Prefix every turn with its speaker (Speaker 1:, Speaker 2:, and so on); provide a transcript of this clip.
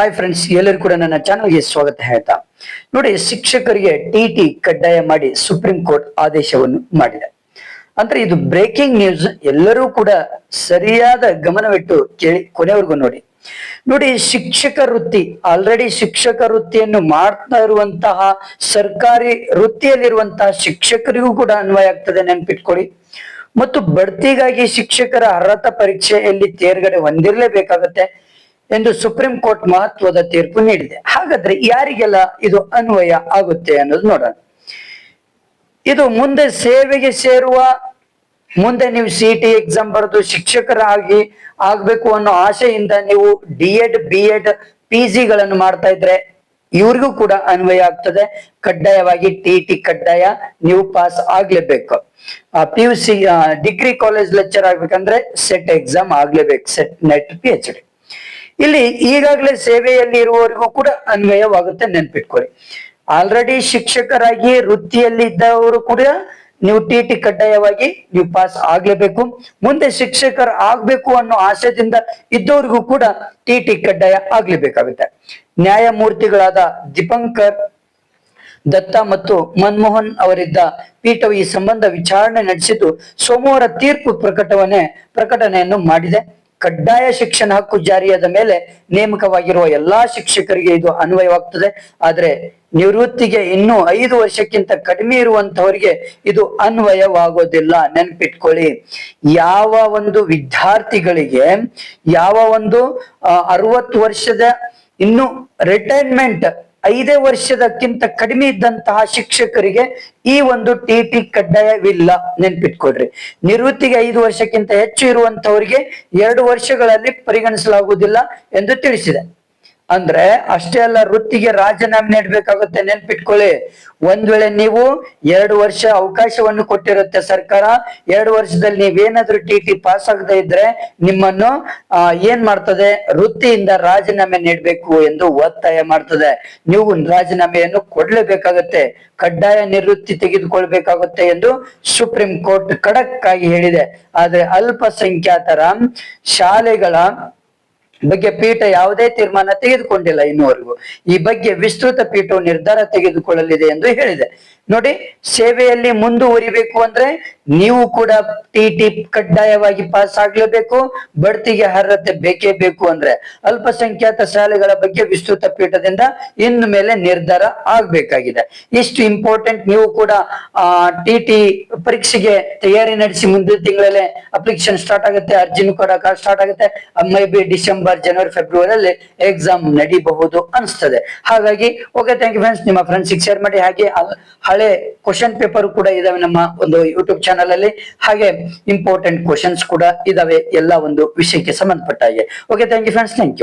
Speaker 1: Hi friends ಎಲ್ಲರೂ ಕೂಡ ನನ್ನ ಚಾನಲ್ಗೆ ಸ್ವಾಗತ ಹೇಳ್ತಾ. ನೋಡಿ, ಶಿಕ್ಷಕರಿಗೆ ಟಿ ಟಿ ಕಡ್ಡಾಯ ಮಾಡಿ ಸುಪ್ರೀಂ ಕೋರ್ಟ್ ಆದೇಶವನ್ನು ಮಾಡಿದೆ. ಅಂದ್ರೆ ಇದು ಬ್ರೇಕಿಂಗ್ ನ್ಯೂಸ್ ಎಲ್ಲರೂ ಕೂಡ ಸರಿಯಾದ ಗಮನವಿಟ್ಟು ಕೇಳಿ, ಕೊನೆವರೆಗೂ ನೋಡಿ. ನೋಡಿ, ಶಿಕ್ಷಕ ವೃತ್ತಿ ಆಲ್ರೆಡಿ ಶಿಕ್ಷಕ ವೃತ್ತಿಯನ್ನು ಮಾಡ್ತಾ ಇರುವಂತಹ, ಸರ್ಕಾರಿ ವೃತ್ತಿಯಲ್ಲಿರುವಂತಹ ಶಿಕ್ಷಕರಿಗೂ ಕೂಡ ಅನ್ವಯ ಆಗ್ತದೆ ನೆನ್ಪಿಟ್ಕೊಳ್ಳಿ. ಮತ್ತು ಬಡ್ತಿಗಾಗಿ ಶಿಕ್ಷಕರ ಅರ್ಹತಾ ಪರೀಕ್ಷೆಯಲ್ಲಿ ತೇರ್ಗಡೆ ಹೊಂದಿರಲೇಬೇಕಾಗತ್ತೆ. ಎಂದು ಸುಪ್ರೀಂ ಕೋರ್ಟ್ ಮಹತ್ವದ ತೀರ್ಪು ನೀಡಿದೆ. ಹಾಗಾದ್ರೆ ಯಾರಿಗೆಲ್ಲ ಇದು ಅನ್ವಯ ಆಗುತ್ತೆ ಅನ್ನೋದು ನೋಡೋಣ. ಇದು ಮುಂದೆ ಸೇವೆಗೆ ಸೇರುವ, ಮುಂದೆ ನೀವು ಸಿ ಟಿ ಎಕ್ಸಾಮ್ ಬರೆದು ಶಿಕ್ಷಕರಾಗಿ ಆಗ್ಬೇಕು ಅನ್ನೋ ಆಸೆಯಿಂದ ನೀವು D Ed B Ed P ಜಿಗಳನ್ನು ಮಾಡ್ತಾ ಇದ್ರೆ ಇವ್ರಿಗೂ ಕೂಡ ಅನ್ವಯ ಆಗ್ತದೆ. ಕಡ್ಡಾಯವಾಗಿ ಟಿ ಟಿ ಕಡ್ಡಾಯ ನೀವು pass ಆಗ್ಲೇಬೇಕು. P U C degree college lecture ಆಗ್ಬೇಕಂದ್ರೆ set exam ಆಗ್ಲೇಬೇಕು SET NET P H D ಇಲ್ಲಿ ಈಗಾಗಲೇ ಸೇವೆಯಲ್ಲಿ ಇರುವವರಿಗೂ ಕೂಡ ಅನ್ವಯವಾಗುತ್ತೆ ನೆನ್ಪಿಟ್ಕೊಳ್ಳಿ. ಆಲ್ರೆಡಿ ಶಿಕ್ಷಕರಾಗಿ ವೃತ್ತಿಯಲ್ಲಿ ಇದ್ದವರು ಕೂಡ ನೀವು ಟಿ ಟಿ ಕಡ್ಡಾಯವಾಗಿ ನೀವು ಪಾಸ್ ಆಗ್ಲೇಬೇಕು. ಮುಂದೆ ಶಿಕ್ಷಕರ ಆಗ್ಬೇಕು ಅನ್ನೋ ಆಶಯದಿಂದ ಇದ್ದವರಿಗೂ ಕೂಡ ಟಿ ಟಿ ಕಡ್ಡಾಯ ಆಗ್ಲೇಬೇಕಾಗುತ್ತೆ. ನ್ಯಾಯಮೂರ್ತಿಗಳಾದ ದೀಪಂಕರ್ ದತ್ತ ಮತ್ತು ಮನಮೋಹನ್ ಅವರಿದ್ದ ಪೀಠವು ಈ ಸಂಬಂಧ ವಿಚಾರಣೆ ನಡೆಸಿದ್ದು ಸೋಮವಾರ ತೀರ್ಪು ಪ್ರಕಟವನ್ನೇ, ಪ್ರಕಟಣೆಯನ್ನು ಮಾಡಿದೆ. ಕಡ್ಡಾಯ ಶಿಕ್ಷಣ ಹಕ್ಕು ಜಾರಿಯಾದ ಮೇಲೆ ನೇಮಕವಾಗಿರುವ ಎಲ್ಲಾ ಶಿಕ್ಷಕರಿಗೆ ಇದು ಅನ್ವಯವಾಗ್ತದೆ. ಆದ್ರೆ ನಿವೃತ್ತಿಗೆ ಇನ್ನು ಐದು ವರ್ಷಕ್ಕಿಂತ ಕಡಿಮೆ ಇರುವಂತವರಿಗೆ ಇದು ಅನ್ವಯವಾಗೋದಿಲ್ಲ. ನೆನ್ಪಿಟ್ಕೊಳ್ಳಿ. ಯಾವ ಒಂದು ವಿದ್ಯಾರ್ಥಿಗಳಿಗೆ ಯಾವ ಒಂದು ಅರವತ್ತು ವರ್ಷದ ಇನ್ನು ರಿಟೈರ್ಮೆಂಟ್ ಐದೇ ವರ್ಷದಕ್ಕಿಂತ ಕಡಿಮೆ ಇದ್ದಂತಹ ಶಿಕ್ಷಕರಿಗೆ ಈ ಒಂದು ಟಿ ಟಿ ಕಡ್ಡಾಯವಿಲ್ಲ. ನೆನ್ಪಿಟ್ಕೊಡ್ರಿ ನಿವೃತ್ತಿಗೆ ಐದು ವರ್ಷಕ್ಕಿಂತ ಹೆಚ್ಚು ಇರುವಂತವರಿಗೆ ಎರಡು ವರ್ಷಗಳಲ್ಲಿ ಪರಿಗಣಿಸಲಾಗುವುದಿಲ್ಲ ಎಂದು ತಿಳಿಸಿದೆ. ಅಂದ್ರೆ ಅಷ್ಟೇ ಅಲ್ಲ, ವೃತ್ತಿಗೆ ರಾಜೀನಾಮೆ ನೀಡಬೇಕಾಗುತ್ತೆ, ನೆನ್ಪಿಟ್ಕೊಳ್ಳಿ. ಒಂದ್ ವೇಳೆ ನೀವು ಎರಡು ವರ್ಷ ಅವಕಾಶವನ್ನು ಕೊಟ್ಟಿರುತ್ತೆ ಸರ್ಕಾರ, ಎರಡು ವರ್ಷದಲ್ಲಿ ನೀವೇನಾದ್ರೂ ಟಿ ಟಿ ಪಾಸ್ ಆಗದೆ ಇದ್ರೆ ನಿಮ್ಮನ್ನು, ಆ, ಏನ್ ಮಾಡ್ತದೆ? ವೃತ್ತಿಯಿಂದ ರಾಜೀನಾಮೆ ನೀಡಬೇಕು ಎಂದು ಒತ್ತಾಯ ಮಾಡ್ತದೆ. ನೀವು ರಾಜೀನಾಮೆಯನ್ನು ಕೊಡ್ಲೇಬೇಕಾಗತ್ತೆ, ಕಡ್ಡಾಯ ನಿವೃತ್ತಿ ತೆಗೆದುಕೊಳ್ಬೇಕಾಗುತ್ತೆ ಎಂದು ಸುಪ್ರೀಂ ಕೋರ್ಟ್ ಖಡಕ್ ಆಗಿ ಹೇಳಿದೆ. ಆದ್ರೆ ಅಲ್ಪಸಂಖ್ಯಾತರ ಶಾಲೆಗಳ ಬಗ್ಗೆ ಪೀಠ ಯಾವುದೇ ತೀರ್ಮಾನ ತೆಗೆದುಕೊಂಡಿಲ್ಲ ಇನ್ನುವರೆಗೂ. ಈ ಬಗ್ಗೆ ವಿಸ್ತೃತ ಪೀಠವು ನಿರ್ಧಾರ ತೆಗೆದುಕೊಳ್ಳಲಿದೆ ಎಂದು ಹೇಳಿದೆ. ನೋಡಿ, ಸೇವೆಯಲ್ಲಿ ಮುಂದುವರಿಬೇಕು ಅಂದ್ರೆ ನೀವು ಕೂಡ ಟಿ ಟಿ ಕಡ್ಡಾಯವಾಗಿ ಪಾಸ್ ಆಗ್ಲೇಬೇಕು, ಬಡ್ತಿಗೆ ಅರ್ಹತೆ ಬೇಕೇ ಬೇಕು ಅಂದ್ರೆ. ಅಲ್ಪಸಂಖ್ಯಾತ ಶಾಲೆಗಳ ಬಗ್ಗೆ ವಿಸ್ತೃತ ಪೀಠದಿಂದ ಇನ್ನು ಮೇಲೆ ನಿರ್ಧಾರ ಆಗ್ಬೇಕಾಗಿದೆ. ಇಷ್ಟು ಇಂಪಾರ್ಟೆಂಟ್ ನೀವು ಕೂಡ, ಆ, ಟಿ ಪರೀಕ್ಷೆಗೆ ತಯಾರಿ ನಡೆಸಿ ಮುಂದಿನ ತಿಂಗಳಲ್ಲೇ ಅಪ್ಲಿಕೇಶನ್ ಸ್ಟಾರ್ಟ್ ಆಗುತ್ತೆ, ಅರ್ಜಿನೂ ಕೂಡ ಸ್ಟಾರ್ಟ್ ಆಗುತ್ತೆ. ಮೇ ಬಿ ಡಿಸೆಂಬರ್ ಜನವರಿ ಫೆಬ್ರವರಿ ಅಲ್ಲಿ ಎಕ್ಸಾಮ್ ನಡೀಬಹುದು ಅನಿಸ್ತದೆ. ಹಾಗಾಗಿ ಓಕೆ ಥ್ಯಾಂಕ್ ಯು ಫ್ರೆಂಡ್ಸ್ ನಿಮ್ಮ ಫ್ರೆಂಡ್ಸ್ ಶೇರ್ ಮಾಡಿ. ಹಾಗೆ ಹಳೆ ಕ್ವಶನ್ ಪೇಪರ್ ಕೂಡ ಇದಾವೆ ನಮ್ಮ ಒಂದು ಯೂಟ್ಯೂಬ್ ಚಾನಲ್ ಅಲ್ಲಿ. ಹಾಗೆ ಇಂಪಾರ್ಟೆಂಟ್ ಕ್ವಶನ್ಸ್ ಕೂಡ ಇದಾವೆ ಎಲ್ಲ ಒಂದು ವಿಷಯಕ್ಕೆ ಸಂಬಂಧಪಟ್ಟ ಹಾಗೆ. Okay thank you friends thank you